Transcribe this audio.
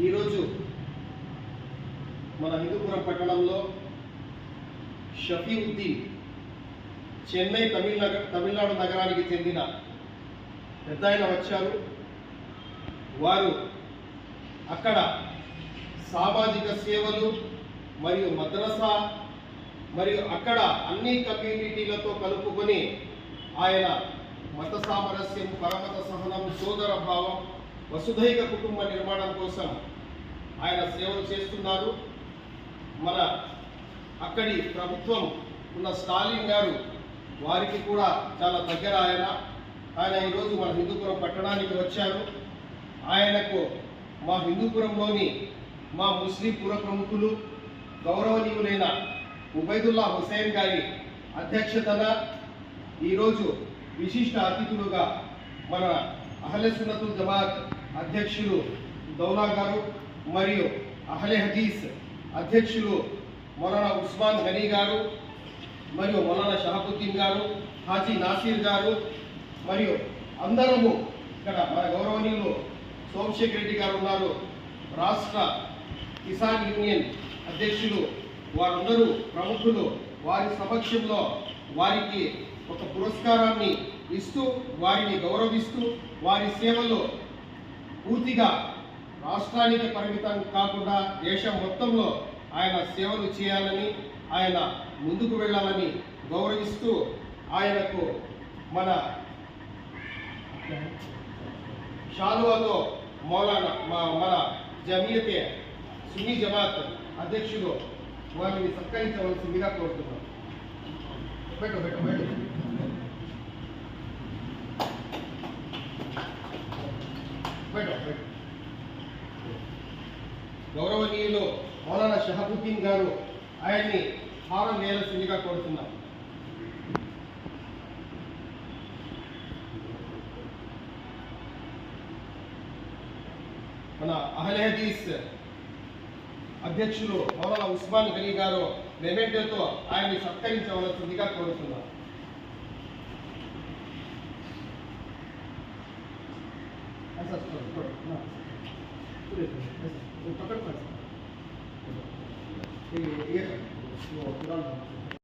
ఈరోజు మన హిందూపురం పట్టణంలో షఫీఉద్దీన్ చెన్నై తమిళనగ తమిళనాడు నగరానికి చెందిన పెద్ద ఆయన వచ్చారు. వారు అక్కడ సామాజిక సేవలు మరియు మద్రసా మరియు అక్కడ అన్ని కమ్యూనిటీలతో కలుపుకొని ఆయన మత సామరస్యం పరమత సహనం సోదర భావం వసుధైక కుటుంబ నిర్మాణం కోసం ఆయన సేవలు చేస్తున్నారు. మన అక్కడి ప్రభుత్వం ఉన్న స్టాలిన్ గారు వారికి కూడా చాలా దగ్గర ఆయన. ఆయన ఈరోజు మన హిందూపురం పట్టణానికి వచ్చారు. ఆయనకు మా హిందూపురంలోని మా ముస్లిం పుర ప్రముఖులు గౌరవనీయులైన ఉబైదుల్లా హుసేన్ గారి అధ్యక్షతన ఈరోజు విశిష్ట అతిథులుగా మన అహ్లే సున్నతుల్ జమాత్ అధ్యక్షులు దౌలా గారు మరియు అహలే హదీస్ అధ్యక్షులు మౌలానా ఉస్మాన్ గనీ గారు మరియు మౌలానా షహాబుద్దీన్ గారు హాజీ నాసీర్ గారు మరియు అందరము ఇక్కడ మన గౌరవనీయులు సోమశేఖర్ రెడ్డి గారు ఉన్నారు. రాష్ట్ర కిసాన్ యూనియన్ అధ్యక్షులు వారందరూ ప్రముఖులు. వారి సమక్షంలో వారికి ఒక పురస్కారాన్ని ఇస్తూ వారిని గౌరవిస్తూ వారి సేవలు పూర్తిగా రాష్ట్రానికి పరిమితం కాకుండా దేశం మొత్తంలో ఆయన సేవలు చేయాలని ఆయన ముందుకు వెళ్ళాలని గౌరవిస్తూ ఆయనకు మన షాలువాతో మౌలానా మా- మన జమీయతే సున్నీ జమాత్ అధ్యక్షుడు వారిని సత్కరించవలసిందిగా కోరుతున్నాం. పెట్టు పెట్టు పెట్టు. గౌరవనీయులు మౌలానా షహబుద్దీన్ గారు ఆయన్ని హారం వేయాల్సిందిగా కోరుతున్నాం. మన అహ్లహదీస్ అధ్యక్షులు మౌలానా ఉస్మాన్ గనీ గారు మెమెంటోతో ఆయన్ని సత్కరించవలసిందిగా కోరుతున్నాం. えー、いや、もう、なん。